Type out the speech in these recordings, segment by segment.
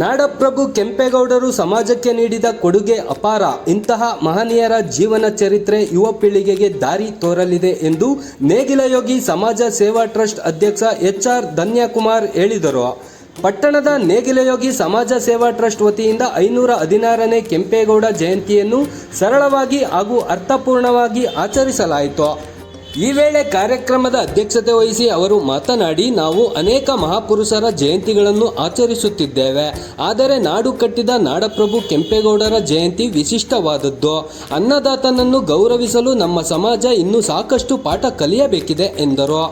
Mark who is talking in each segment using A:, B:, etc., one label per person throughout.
A: ನಾಡಪ್ರಭು ಕೆಂಪೇಗೌಡರು ಸಮಾಜಕ್ಕೆ ನೀಡಿದ ಕೊಡುಗೆ ಅಪಾರ. ಇಂತಹ ಮಹನೀಯರ ಜೀವನ ಚರಿತ್ರೆ ಯುವ ಪೀಳಿಗೆಗೆ ದಾರಿ ತೋರಲಿದೆ ಎಂದು ನೇಗಿಲಯೋಗಿ ಸಮಾಜ ಸೇವಾ ಟ್ರಸ್ಟ್ ಅಧ್ಯಕ್ಷ ಎಚ್ ಆರ್ ಧನ್ಯಕುಮಾರ್ ಹೇಳಿದರು. ಪಟ್ಟಣದ ನೇಗಿಲಯೋಗಿ ಸಮಾಜ ಸೇವಾ ಟ್ರಸ್ಟ್ ವತಿಯಿಂದ ಐನೂರ ಹದಿನಾರನೇ ಕೆಂಪೇಗೌಡ ಜಯಂತಿಯನ್ನು ಸರಳವಾಗಿ ಹಾಗೂ ಅರ್ಥಪೂರ್ಣವಾಗಿ ಆಚರಿಸಲಾಯಿತು. ಈ ವೇಳೆ ಕಾರ್ಯಕ್ರಮದ ಅಧ್ಯಕ್ಷತೆ ವಹಿಸಿ ಅವರು ಮಾತನಾಡಿ, ನಾವು ಅನೇಕ ಮಹಾಪುರುಷರ ಜಯಂತಿಗಳನ್ನು ಆಚರಿಸುತ್ತಿದ್ದೇವೆ. ಆದರೆ ನಾಡು ಕಟ್ಟಿದ ನಾಡಪ್ರಭು ಕೆಂಪೇಗೌಡರ ಜಯಂತಿ ವಿಶಿಷ್ಟವಾದದ್ದು. ಅನ್ನದಾತನನ್ನು ಗೌರವಿಸಲು ನಮ್ಮ ಸಮಾಜ ಇನ್ನೂ ಸಾಕಷ್ಟು ಪಾಠ ಕಲಿಯಬೇಕಿದೆ, ಎಂದರು.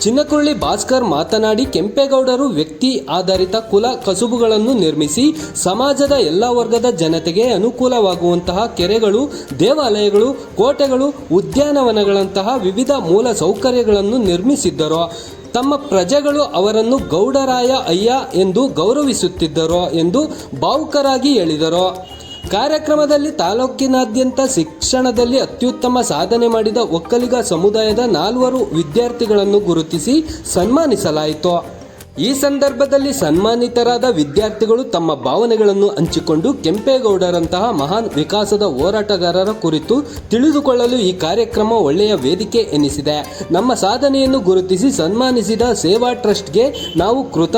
A: ಚಿನ್ನಕುರಳಿ ಭಾಸ್ಕರ್ ಮಾತನಾಡಿ, ಕೆಂಪೇಗೌಡರು ವ್ಯಕ್ತಿ ಆಧಾರಿತ ಕುಲ ಕಸುಬುಗಳನ್ನು ನಿರ್ಮಿಸಿ, ಸಮಾಜದ ಎಲ್ಲ ವರ್ಗದ ಜನತೆಗೆ ಅನುಕೂಲವಾಗುವಂತಹ ಕೆರೆಗಳು, ದೇವಾಲಯಗಳು, ಕೋಟೆಗಳು, ಉದ್ಯಾನವನಗಳಂತಹ ವಿವಿಧ ಮೂಲ ಸೌಕರ್ಯಗಳನ್ನು ನಿರ್ಮಿಸಿದ್ದರು. ತಮ್ಮ ಪ್ರಜೆಗಳು ಅವರನ್ನು ಗೌಡರಾಯ ಅಯ್ಯ ಎಂದು ಗೌರವಿಸುತ್ತಿದ್ದರು ಎಂದು ಭಾವುಕರಾಗಿ ಹೇಳಿದರು. ಕಾರ್ಯಕ್ರಮದಲ್ಲಿ ತಾಲೂಕಿನಾದ್ಯಂತ ಶಿಕ್ಷಣದಲ್ಲಿ ಅತ್ಯುತ್ತಮ ಸಾಧನೆ ಮಾಡಿದ ಒಕ್ಕಲಿಗ ಸಮುದಾಯದ ನಾಲ್ವರು ವಿದ್ಯಾರ್ಥಿಗಳನ್ನು ಗುರುತಿಸಿ ಸನ್ಮಾನಿಸಲಾಯಿತು. ಈ ಸಂದರ್ಭದಲ್ಲಿ ಸನ್ಮಾನಿತರಾದ ವಿದ್ಯಾರ್ಥಿಗಳು ತಮ್ಮ ಭಾವನೆಗಳನ್ನು ಹಂಚಿಕೊಂಡು ಕೆಂಪೇಗೌಡರಂತಹ ಮಹಾನ್ ವಿಕಾಸದ ಹೋರಾಟಗಾರರ ಕುರಿತು ತಿಳಿದುಕೊಳ್ಳಲು ಈ ಕಾರ್ಯಕ್ರಮ ಒಳ್ಳೆಯ ವೇದಿಕೆ ಎನಿಸಿದೆ. ನಮ್ಮ ಸಾಧನೆಯನ್ನು ಗುರುತಿಸಿ ಸನ್ಮಾನಿಸಿದ ಸೇವಾ ಟ್ರಸ್ಟ್ಗೆ ನಾವು ಕೃತ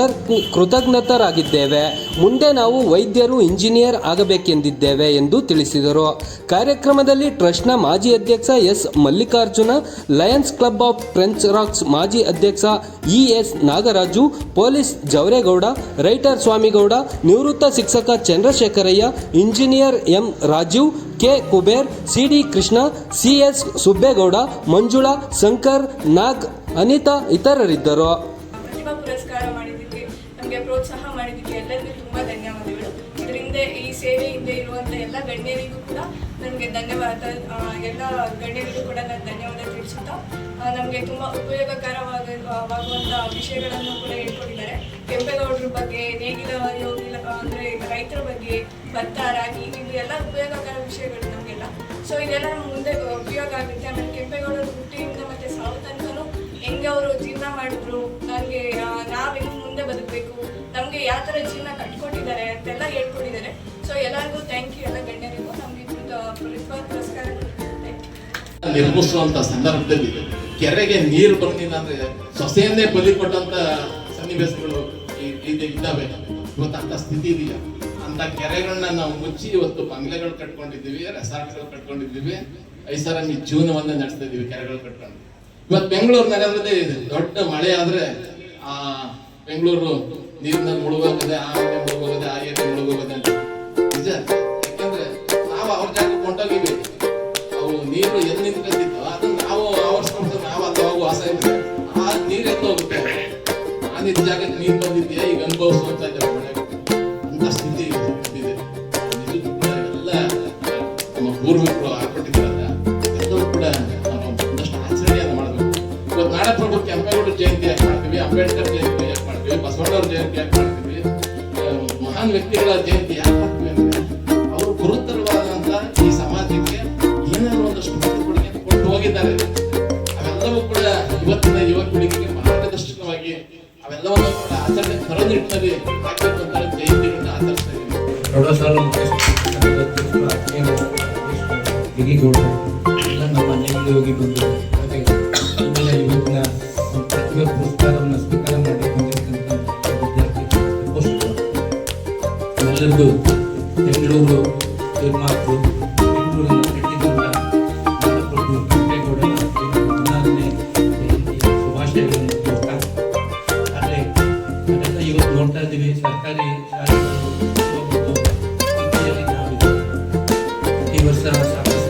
A: ಕೃತಜ್ಞತರಾಗಿದ್ದೇವೆ. ಮುಂದೆ ನಾವು ವೈದ್ಯರು, ಇಂಜಿನಿಯರ್ ಆಗಬೇಕೆಂದಿದ್ದೇವೆ ಎಂದು ತಿಳಿಸಿದರು. ಕಾರ್ಯಕ್ರಮದಲ್ಲಿ ಟ್ರಸ್ಟ್ನ ಮಾಜಿ ಅಧ್ಯಕ್ಷ S Mallikarjuna, Lions Club of French Rocks ಮಾಜಿ ಅಧ್ಯಕ್ಷ E S Nagaraju police Javaregowda, writer Swamigowda, ನಿವೃತ್ತ ಶಿಕ್ಷಕ Chandrashekharaiah, engineer M Rajeev, K Kuber, C D Krishna, C S Subbegowda, Manjula,
B: Shankar, Nag, Anitha ಇತರರಿದ್ದರು. ಪ್ರೋತ್ಸಾಹ ಮಾಡಿದ್ದಕ್ಕೆ ಎಲ್ಲರಿಗೂ ತುಂಬಾ ಧನ್ಯವಾದಗಳು. ಇದರಿಂದ ಈ ಸೇವೆ ಹಿಂದೆ ಇರುವಂಥ ಎಲ್ಲ ಗಣ್ಯರಿಗೂ ಕೂಡ ನನಗೆ ಧನ್ಯವಾದ. ಎಲ್ಲ ಗಣ್ಯರಿಗೂ ಕೂಡ ನಾನು ಧನ್ಯವಾದ ತಿಳಿಸುತ್ತಾ ನಮಗೆ ತುಂಬ ಉಪಯೋಗಕರವಾದ ಆಗುವಂಥ ವಿಷಯಗಳನ್ನು ಕೂಡ ಹೇಳ್ಕೊಟ್ಟಿದ್ದಾರೆ. ಕೆಂಪೇಗೌಡರ ಬಗ್ಗೆ, ನೇಗಿಲ ಯೋಗಿಲ ಅಂದರೆ ರೈತರ ಬಗ್ಗೆ, ಭತ್ತ, ರಾಗಿ, ಇದು ಎಲ್ಲ ಉಪಯೋಗಕರ ವಿಷಯಗಳು ನಮಗೆಲ್ಲ. ಸೊ ಇದೆಲ್ಲ ನಮ್ಗೆ ಮುಂದೆ ಉಪಯೋಗ ಆಗುತ್ತೆ. ಆಮೇಲೆ ಕೆಂಪೇಗೌಡರು ಹುಟ್ಟಿಯಿಂದ ಮತ್ತು ಸಾವು ತನಕನು ಹೆಂಗೆ ಅವರು ಜೀವನ ಮಾಡಿದ್ರು ನನಗೆ ನಾವು ಮುಂದೆ ಬದುಕಬೇಕು, ನಮಗೆ ಯಾವ ಥರ ಜೀವನ ಕಟ್ಕೊಟ್ಟಿದ್ದಾರೆ ಅಂತೆಲ್ಲ ಹೇಳ್ಕೊಟ್ಟಿದ್ದಾರೆ. ಸೊ ಎಲ್ಲರಿಗೂ ಥ್ಯಾಂಕ್
C: ನಿರ್ಮಿಸುವಂತ ಸಂದರ್ಭದಲ್ಲಿ ಕೆರೆಗೆ ನೀರು ಬರ್ಲಿಲ್ಲ ಅಂದ್ರೆ ಸೊಸೆಯನ್ನೇ ಬಲಿ ಕೊಟ್ಟಂತ ಸನ್ನಿವೇಶಗಳು ಇದ್ದಾವೆ. ಇವತ್ತು ಅಂತ ಸ್ಥಿತಿ ಇದೆಯಾ? ಅಂತ ಕೆರೆಗಳನ್ನ ನಾವು ಮುಚ್ಚಿ ಇವತ್ತು ಬಂಗ್ಲೆಗಳು ಕಟ್ಕೊಂಡಿದ್ದೀವಿ ರೆಸಾರ್ಟ್ಗಳು ಕಟ್ಕೊಂಡಿದ್ದೀವಿ ಐಸಾರಾಮಿ ಜೀವನವನ್ನ ನಡೆಸ್ತಾ ಇದೀವಿ ಕೆರೆಗಳು ಕಟ್ಕೊಂಡು. ಇವತ್ತು ಬೆಂಗಳೂರು ನಗರದಲ್ಲಿ ದೊಡ್ಡ ಮಳೆ ಆದ್ರೆ ಆ ಬೆಂಗಳೂರು ನೀರಿನಲ್ಲಿ ಮುಳುಗಾಗಿದೆ ಆ ನಿಜ ಜಾಗಕ್ಕೆ ನೀರು ಬಂದಿದ್ಯಾ ಈಗ ಅನುಭವಿಸುವಂತ ಇದ್ದಾರೆ ಅಂತ ಸ್ಥಿತಿ ಇದೆ ಎಲ್ಲ, ನಮ್ಮ ಪೂರ್ವಿಕರು ಹಾಕೊಟ್ಟಿದ್ರಲ್ಲ ಎಲ್ಲರೂ ಕೂಡ ನಾವು ಒಂದಷ್ಟು ಆಚರಣೆಯನ್ನು ಮಾಡಬೇಕು. ಇವತ್ತು ನಾಡಪ್ರಭು ಕೆಂಪೇಗೌಡರ ಜಯಂತಿ ಯಾಕೆ ಮಾಡ್ತೀವಿ? ಅಂಬೇಡ್ಕರ್ ಜಯಂತಿ ಯಾಕೆ ಮಾಡ್ತೀವಿ? ಬಸವಣ್ಣವ್ರ ಜಯಂತಿ ಯಾಕೆ ಮಾಡ್ತೀವಿ? ಮಹಾನ್ ವ್ಯಕ್ತಿಗಳ ಜಯಂತಿ ಯಾಕೆ
D: ಪ್ರೌಢಶಾಲಾ ಹಿರಿಗೌಡ ಎಲ್ಲ ನಮ್ಮ ಮನೆಯಲ್ಲಿ ಹೋಗಿ ಬಂದು ಆಮೇಲೆ ಇವತ್ತಿನ ಪ್ರತಿಭಾ ಪುರಸ್ಕಾರವನ್ನು ಸ್ವೀಕಾರ ಮಾಡಿ ಬಂದಿರ್ತಕ್ಕಂಥ ವಿದ್ಯಾರ್ಥಿ ಎಲ್ಲರಿಗೂ ಬೆಂಗಳೂರು ನಿರ್ಮಾತೃ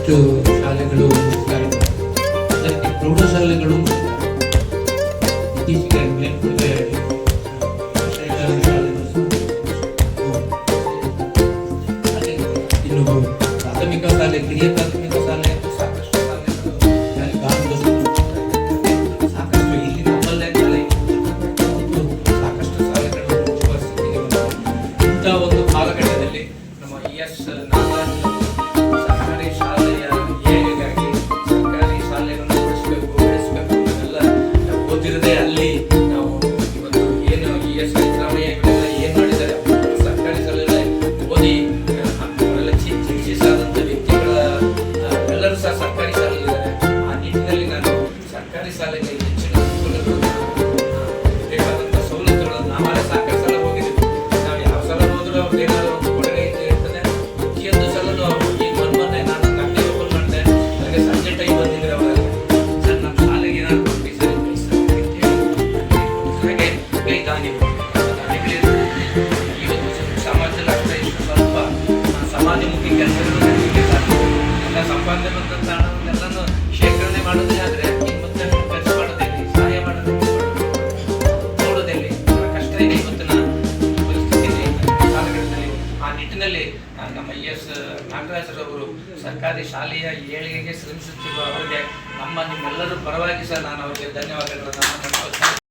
D: ಸಾಕಷ್ಟು ಶಾಲೆಗಳು ಮುಗಿಸ್ತಾ ಇದ್ದಾರೆ ಅದಕ್ಕೆ ಪ್ರೌಢಶಾಲೆಗಳು ಮುಗಿಸ್ತಾ ಇದ್ದಾರೆ. ಇತ್ತೀಚೆಗೆ ಮೇಲ್ಪುರದೆ ವಿಷಯಗಳ ಶಾಲೆಗಳು ಸಹ ಅದೇ ಇನ್ನು ಪ್ರಾಥಮಿಕ ಶಾಲೆ ಕಿರಿಯ ಸರ್ಕಾರಿ ಶಾಲೆಯ ಏಳಿಗೆಗೆ ಶ್ರಮಿಸುತ್ತಿರುವ ಅವರಿಗೆ ನಮ್ಮ ನಿಮ್ಮೆಲ್ಲರೂ ಪರವಾಗಿ ಸಹ ನಾನು ಅವರಿಗೆ ಧನ್ಯವಾದಗಳನ್ನು